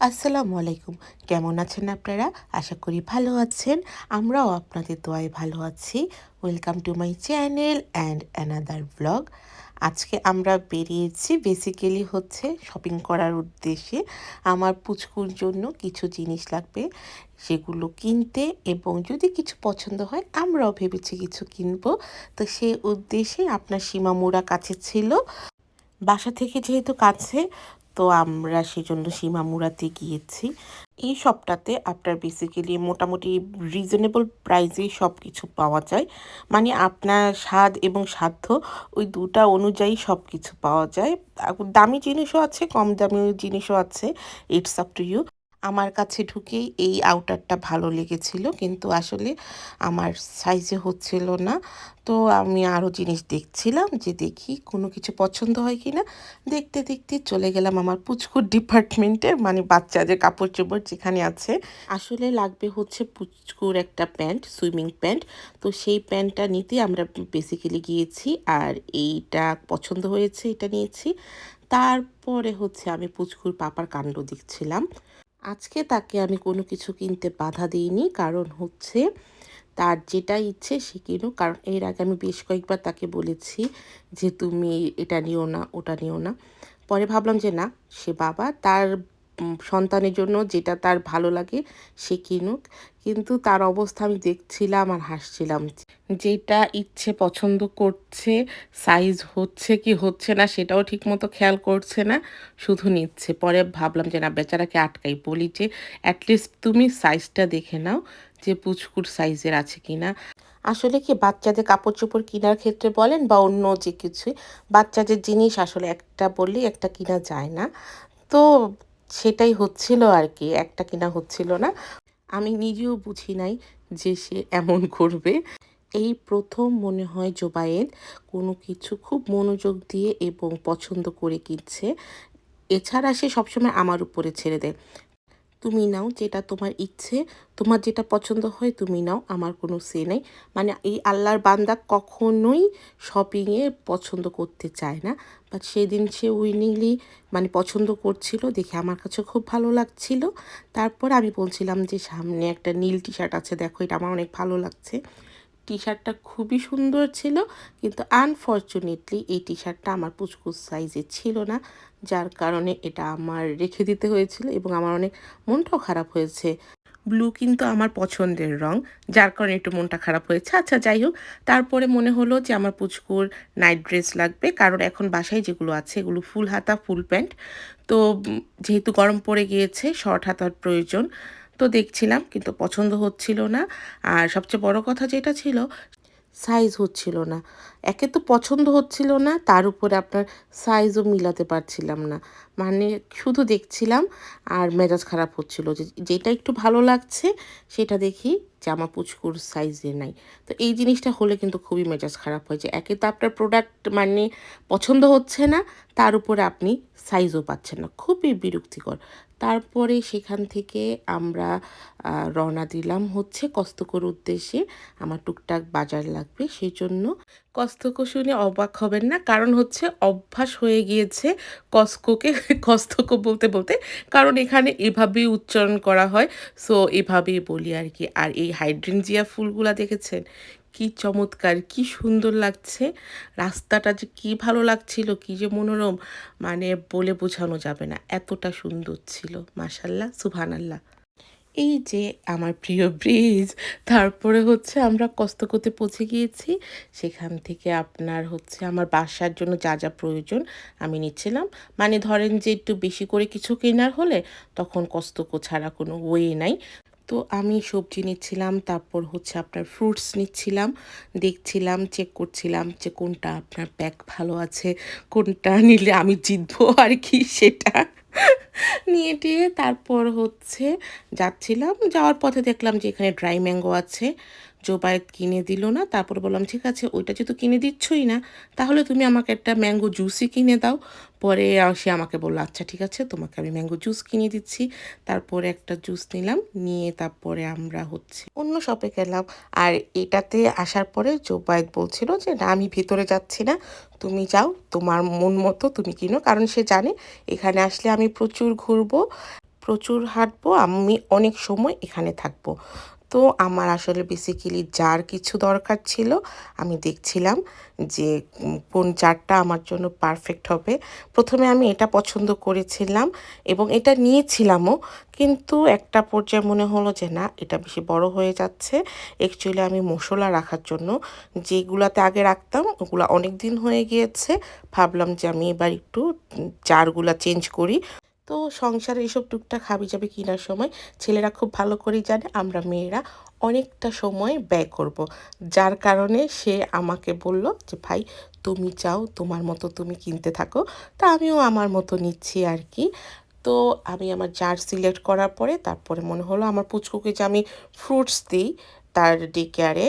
আসসালামু আলাইকুম। কেমন আছেন আপনারা? আশা করি ভালো আছেন। আমরাও আপনাদের দোয়ায় ভালো আছি। Welcome to my channel and another blog আজকে আমরা বেরিয়েছি বেসিক্যালি হচ্ছে শপিং করার উদ্দেশ্যে। আমার পুচকুর জন্য কিছু জিনিস লাগবে, সেগুলো কিনতে এবং যদি কিছু পছন্দ হয়, আমরাও ভেবেছি কিছু কিনবো। তো সেই উদ্দেশ্যে আপনার সীমামুড়া কাছে ছিল। বাসা থেকে যেহেতু কাছে তো আমরা সেজন্য সীমামুড়াতে গিয়েছি। এই শপটাতে আপনার বেসিক্যালি মোটামুটি রিজনেবল প্রাইসে সব কিছু পাওয়া যায়। মানে আপনার স্বাদ এবং সাধ্য ওই দুটা অনুযায়ী সব কিছু পাওয়া যায়। দামি জিনিসও আছে, কম দামি জিনিসও আছে ইটস আপ টু ইউ আমার কাছে ঢুকেই এই আউটারটা ভালো লেগেছিল। কিন্তু আসলে আমার সাইজে হচ্ছিল না। তো আমি আরও জিনিস দেখছিলাম যে দেখি কোনো কিছু পছন্দ হয় কি না দেখতে দেখতে চলে গেলাম আমার পুচকুর ডিপার্টমেন্টে মানে বাচ্চাদের কাপড় চোপড় যেখানে আছে। আসলে লাগবে হচ্ছে পুচকুর একটা প্যান্ট, সুইমিং প্যান্ট। তো সেই প্যান্টটা নিতে আমরা বেসিক্যালি গিয়েছি আর এইটা পছন্দ হয়েছে, এটা নিয়েছি। তারপরে হচ্ছে আমি পুচকুর পাপার কাণ্ড দেখছিলাম। আজকে তাকে আমি কোনো কিছু কিনতে বাধা দিইনি। কারণ হচ্ছে তার যেটা ইচ্ছে সে কিনুক। কারণ এর আগে আমি বেশ কয়েকবার তাকে বলেছি যে, তুমি এটা নিও না, ওটা নিও না। পরে ভাবলাম যে, না, সে বাবা। তার সন্তানের জন্য যেটা তার ভালো লাগে সে কিনুক। কিন্তু তার অবস্থা আমি দেখছিলাম আর হাসছিলাম। যেটা ইচ্ছে পছন্দ করছে সাইজ হচ্ছে কি হচ্ছে না সেটাও ঠিকমতো খেয়াল করছে না, শুধু নিচ্ছে। পরে ভাবলাম যে না, বেচারাকে আটকাই বলি যে অ্যাটলিস্ট তুমি সাইজটা দেখে নাও যে পুচকুর সাইজের আছে কি না। আসলে কি বাচ্চাদের কাপড় চোপড় কেনার ক্ষেত্রে বলেন বা অন্য যে কিছুই, বাচ্চাদের জিনিস আসলে একটা বললেই একটা কিনা যায় না। তো সেটাই হচ্ছিল আর কি একটা কিনা হচ্ছিল না। আমি নিজেও বুঝি নাই যে সে এমন করবে। এই প্রথম মনে হয় জোবায়েদ কোনো কিছু খুব মনোযোগ দিয়ে এবং পছন্দ করে কিনছে। এছাড়া সে সবসময় আমার উপরে ছেড়ে দেয়। তুমি নাও যেটা তোমার ইচ্ছে, তোমার যেটা পছন্দ হয় তুমি নাও, আমার কোনো সে নেই। মানে এই আল্লাহর বান্দা কখনোই শপিংয়ে পছন্দ করতে চায় না। বাট সেদিন সে উইনিংলি মানে পছন্দ করছিল, দেখে আমার কাছে খুব ভালো লাগছিল। তারপর আমি বলছিলাম যে সামনে একটা নীল টি শার্ট আছে, দেখো এটা আমার অনেক ভালো লাগছে। টি শার্টটা খুবই সুন্দর ছিল, কিন্তু আনফর্চুনেটলি এই টি শার্টটা আমার পুচকুচ সাইজে ছিল না, যার কারণে এটা আমার রেখে দিতে হয়েছিল এবং আমার অনেক মনটাও খারাপ হয়েছে। ব্লু কিন্তু আমার পছন্দের রং, যার কারণে একটু মনটা খারাপ হয়েছে। আচ্ছা যাই হোক, তারপরে মনে হলো যে আমার পুচকুর নাইট ড্রেস লাগবে, কারণ এখন বাসায় যেগুলো আছে এগুলো ফুল হাতা, ফুল প্যান্ট। তো যেহেতু গরম পড়ে গিয়েছে শর্ট হাতার প্রয়োজন। তো দেখছিলাম, কিন্তু পছন্দ হচ্ছিল না। আর সবচেয়ে বড় কথা যেটা ছিল সাইজ হচ্ছিল না। একে তো পছন্দ হচ্ছিল না, তার উপরে আপনার সাইজও মিলাতে পারছিলাম না। মানে শুধু দেখছিলাম আর মেজাজ খারাপ হচ্ছিল যে, যেটা একটু ভালো লাগছে, সেটা দেখি জামা পুচকুর সাইজে নাই। তো এই জিনিসটা হলে কিন্তু খুবই মেজাজ খারাপ হয়েছে একে তো আপনার প্রোডাক্ট মানে পছন্দ হচ্ছে না তার উপরে আপনি সাইজও পাচ্ছেন না। খুবই বিরক্তিকর। তারপরে সেখান থেকে আমরা রওনা দিলাম হচ্ছে কস্তকর উদ্দেশ্যে। আমার টুকটাক বাজার লাগবে সেই জন্য কস্তক শুনে অবাক হবেন না। কারণ হচ্ছে অভ্যাস হয়ে গিয়েছে কস্কোকে কস্তক বলতে বলতে। কারণ এখানে এভাবেই উচ্চারণ করা হয়। সো এভাবেই বলি আর কি। আর এই হাইড্রেনজিয়া ফুলগুলা দেখেছেন? কি চমৎকার, কি সুন্দর লাগছে। রাস্তাটা যে কি ভালো লাগছিল, কি যে মনোরম মানে বলে বোঝানো যাবে না। এতটা সুন্দর ছিল মাসাল্লাহ আল্লাহ এই যে আমার প্রিয় ব্রিজ তারপরে হচ্ছে আমরা কস্তকতে পৌঁছে গিয়েছি। সেখান থেকে আপনার হচ্ছে আমার বাসার জন্য যা যা প্রয়োজন আমি নিচ্ছিলাম। মানে ধরেন যে একটু বেশি করে কিছু কেনার হলে তখন কস্তক ছাড়া কোনো ওয়ে নাই। তো আমি সবজি নিচ্ছিলাম, তারপর হচ্ছে আপনার ফ্রুটস নিচ্ছিলাম। দেখছিলাম চেক করছিলাম যে কোনটা আপনার প্যাক ভালো আছে, কোনটা নিলে আমি জিতবো আর কি সেটা নিয়ে টিয়ে তারপর হচ্ছে যাচ্ছিলাম। যাওয়ার পথে দেখলাম যে এখানে ড্রাই ম্যাঙ্গো আছে। জোবায়েত কিনে দিল না, তারপর বললাম, ঠিক আছে, ওইটা যেহেতু কিনে দিচ্ছই না, তাহলে তুমি আমাকে একটা ম্যাঙ্গো জুসই কিনে দাও। পরে সে আমাকে বলল আচ্ছা ঠিক আছে, তোমাকে আমি ম্যাঙ্গো জুস কিনে দিচ্ছি। তারপরে একটা জুস নিলাম, নিয়ে তারপরে আমরা হচ্ছে অন্য শপে গেলাম। আর এটাতে আসার পরে জোবায়েত বলছিল যে, না, আমি ভিতরে যাচ্ছি না, তুমি যাও, তোমার মন মতো তুমি কিনো। কারণ সে জানে, এখানে আসলে আমি প্রচুর ঘুরবো, প্রচুর হাঁটবো, আমি অনেক সময় এখানে থাকব। তো আমার আসলে বেসিক্যালি যার কিছু দরকার ছিল, আমি দেখছিলাম যে কোন জারটা আমার জন্য পারফেক্ট হবে। প্রথমে আমি এটা পছন্দ করেছিলাম এবং এটা নিয়েছিলামও, কিন্তু একটা পর্যায়ে মনে হলো যে, না, এটা বেশি বড় হয়ে যাচ্ছে। অ্যাকচুয়ালি আমি মশলা রাখার জন্য যেগুলাতে আগে রাখতাম, ওগুলো অনেক দিন হয়ে গিয়েছে। ভাবলাম যে আমি এবার একটু চারগুলা চেঞ্জ করি। তো সংসারে এইসব টুকটাক হাবি যাবে কেনার সময় ছেলেরা খুব ভালো করেই জানে আমরা মেয়েরা অনেকটা সময় ব্যয় করব। যার কারণে সে আমাকে বলল যে, ভাই, তুমি চাও তোমার মতো তুমি কিনতে থাকো। তা আমিও আমার মতো নিচ্ছি আর কি। তো আমি আমার জার সিলেক্ট করার পরে তারপরে মনে হলো আমার পুচকুকে যে আমি ফ্রুটস দিই, তার ডে কেয়ারে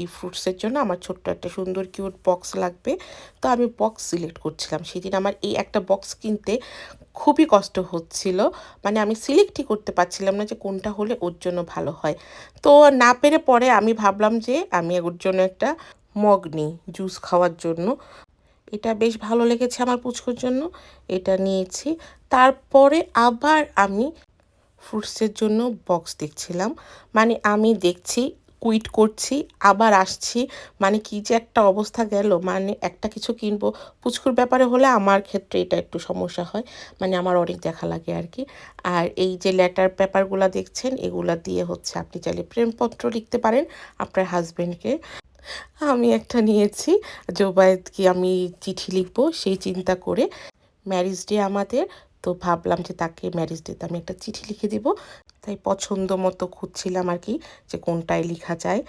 এই ফ্রুটসের জন্য আমার ছোট্ট একটা সুন্দর কিউট বক্স লাগবে। তো আমি বক্স সিলেক্ট করছিলাম। সেদিন আমার এই একটা বক্স কিনতে খুবই কষ্ট হচ্ছিল। মানে আমি সিলেক্টই করতে পারছিলাম না যে কোনটা হলে ওর জন্য ভালো হয়। তো না পেরে পরে আমি ভাবলাম যে আমি ওর জন্য একটা মগ নিই জুস খাওয়ার জন্য। এটা বেশ ভালো লেগেছে আমার পুচকুর জন্য, এটা নিয়েছি। তারপরে আবার আমি ফ্রুটসের জন্য বক্স দেখছিলাম। মানে আমি দেখছি কুইট করছি, আবার আসছি। মানে কি যে একটা অবস্থা গেল মানে একটা কিছু কিনবো। পুচকুর ব্যাপারে হলে আমার ক্ষেত্রে এটা একটু সমস্যা হয় মানে আমার অনেক দেখা লাগে আর কি আর এই যে লেটার পেপারগুলো দেখছেন, এগুলা দিয়ে হচ্ছে আপনি চাইলে প্রেমপত্র লিখতে পারেন আপনার হাজব্যান্ডকে আমি একটা নিয়েছি জোবায়েতকে আমি চিঠি লিখব, সেই চিন্তা করে। ম্যারিজ ডে আমাদের তো ভাবলাম যে তাকে ম্যারেজ ডেতে আমি একটা চিঠি লিখে দিব। তাই পছন্দ মতো খুঁজছিলাম আর কি যে কোনটায় লেখা যায়।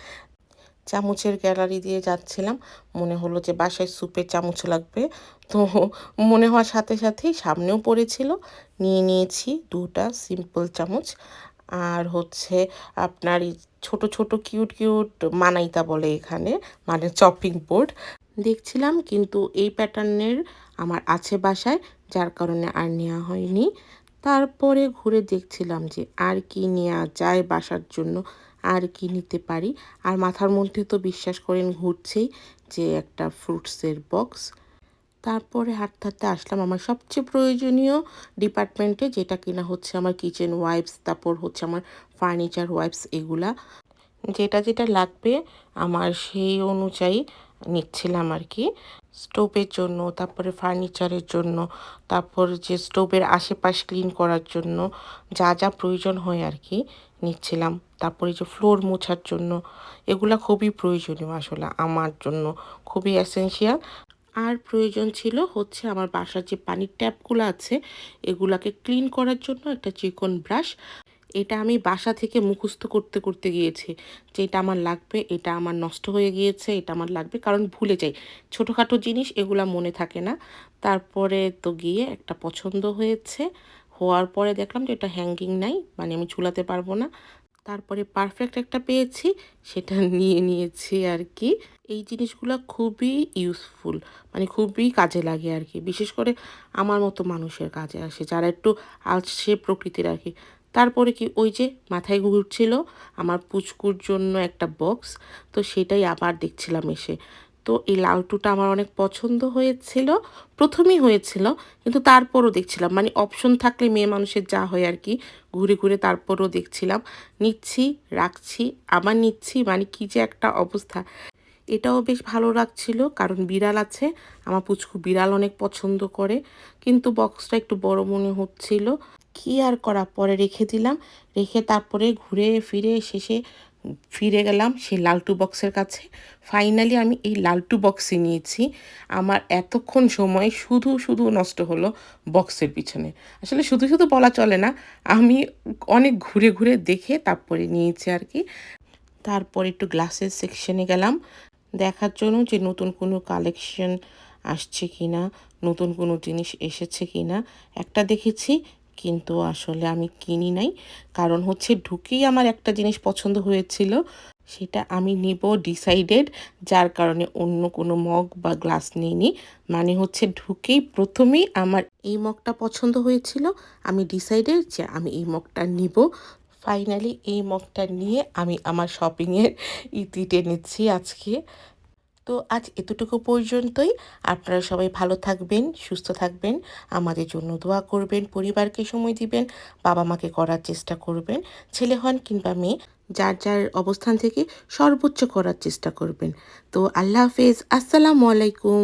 চামচের গ্যালারি দিয়ে যাচ্ছিলাম, মনে হলো যে বাসায় সুপের চামচ লাগবে। তো মনে হওয়ার সাথে সাথেই সামনেও পড়েছিল, নিয়ে নিয়েছি দুটা সিম্পল চামচ। আর হচ্ছে আপনার ছোট ছোট কিউট কিউট মানাইতা বলে এখানে মানে চপিং বোর্ড দেখছিলাম কিন্তু এই প্যাটার্নের আমার আছে বাসায়, যার কারণে আর নেওয়া হয়নি। তারপরে ঘুরে দেখছিলাম যে আর কি নেওয়া যায় বাসার জন্য, আর কি নিতে পারি। আর মাথার মধ্যে তো বিশ্বাস করেন ঘুরছেই যে একটা ফ্রুটসের বক্স তারপরে হাঁটতে হাঁটতে আসলাম আমার সবচেয়ে প্রয়োজনীয় ডিপার্টমেন্টে যেটা কিনা হচ্ছে আমার কিচেন ওয়াইপস তারপর হচ্ছে আমার ফার্নিচার ওয়াইপস এগুলা। যেটা যেটা লাগবে আমার সেই অনুযায়ী নিচ্ছিলাম আর কি। স্টোভের জন্য, তারপরে ফার্নিচারের জন্য, তারপর যে স্টোভের আশেপাশ ক্লিন করার জন্য যা যা প্রয়োজন হয় আর কি নিচ্ছিলাম। তারপরে যে ফ্লোর মোছার জন্য, এগুলা খুবই প্রয়োজনীয় আসলে আমার জন্য, খুবই এসেন্সিয়াল আর প্রয়োজন ছিল হচ্ছে আমার বাসার যে পানির ট্যাপগুলো আছে, এগুলাকে ক্লিন করার জন্য একটা চিকন ব্রাশ। এটা আমি বাসা থেকে মুখস্থ করতে করতে গিয়েছি। যে এটা আমার লাগবে, এটা আমার নষ্ট হয়ে গিয়েছে, এটা আমার লাগবে, কারণ ভুলে যাই। ছোটোখাটো জিনিস, এগুলা মনে থাকে না। তারপরে তো গিয়ে একটা পছন্দ হয়েছে। হওয়ার পরে দেখলাম যে এটা হ্যাঙ্গিং নাই মানে আমি ঝুলাতে পারব না। তারপরে পারফেক্ট একটা পেয়েছি, সেটা নিয়ে নিয়েছি আর কি। এই জিনিসগুলো খুবই ইউজফুল মানে খুবই কাজে লাগে আর কি। বিশেষ করে আমার মতো মানুষের কাজে আসে, যারা একটু আলসে প্রকৃতির আর কি। তারপরে কি ওই যে মাথায় ঘুরছিল আমার পুচকুর জন্য একটা বক্স তো সেটাই আবার দেখছিলাম এসে। তো এই লালটুটা আমার অনেক পছন্দ হয়েছিল, প্রথমেই হয়েছিল, কিন্তু তারপরও দেখছিলাম। মানে অপশন থাকলে মেয়ে মানুষের যা হয় আর কি, ঘুরে ঘুরে তারপরও দেখছিলাম। নিচ্ছি, রাখছি, আবার নিচ্ছি মানে কি যে একটা অবস্থা। এটাও বেশ ভালো লাগছিল, কারণ বিড়াল আছে, আমার পুচকু বিড়াল অনেক পছন্দ করে, কিন্তু বক্সটা একটু বড় মনে হচ্ছিল। কি আর করা? পরে রেখে দিলাম। রেখে তারপরে ঘুরে ফিরে শেষে ফিরে গেলাম সেই লালটু বক্সের কাছে। ফাইনালি আমি এই লালটু বক্সই নিয়েছি। আমার এতক্ষণ সময় শুধু শুধু নষ্ট হলো বক্সের পিছনে। আসলে শুধু শুধু বলা চলে না, আমি অনেক ঘুরে ঘুরে দেখে তারপরে নিয়েছি আর কি। তারপর একটু গ্লাসের সেকশনে গেলাম। দেখার জন্য যে নতুন কোনো কালেকশন আসছে কি না নতুন কোনো জিনিস এসেছে কি না একটা দেখেছি কিন্তু আসলে আমি কিনি নাই। কারণ হচ্ছে ঢুকেই আমার একটা জিনিস পছন্দ হয়েছিল, সেটা আমি নিব ডিসাইডেড যার কারণে অন্য কোনো মগ বা গ্লাস নিইনি। মানে হচ্ছে ঢুকেই প্রথমেই আমার এই মগটা পছন্দ হয়েছিল, আমি ডিসাইডেড যে আমি এই মগটা নিব। ফাইনালি এই মগটা নিয়ে আমি আমার শপিংয়ের ইতি টেনেছি আজকে। তো আজ এতটুকু পর্যন্তই। আপনারা সবাই ভালো থাকবেন, সুস্থ থাকবেন, আমাদের জন্য দোয়া করবেন, পরিবারকে সময় দিবেন বাবা মাকে করার চেষ্টা করবেন, ছেলে হন কিংবা মেয়ে, যার যার অবস্থান থেকে সর্বোচ্চ করার চেষ্টা করবেন। তো আল্লাহ হাফেজ, আসসালামু আলাইকুম।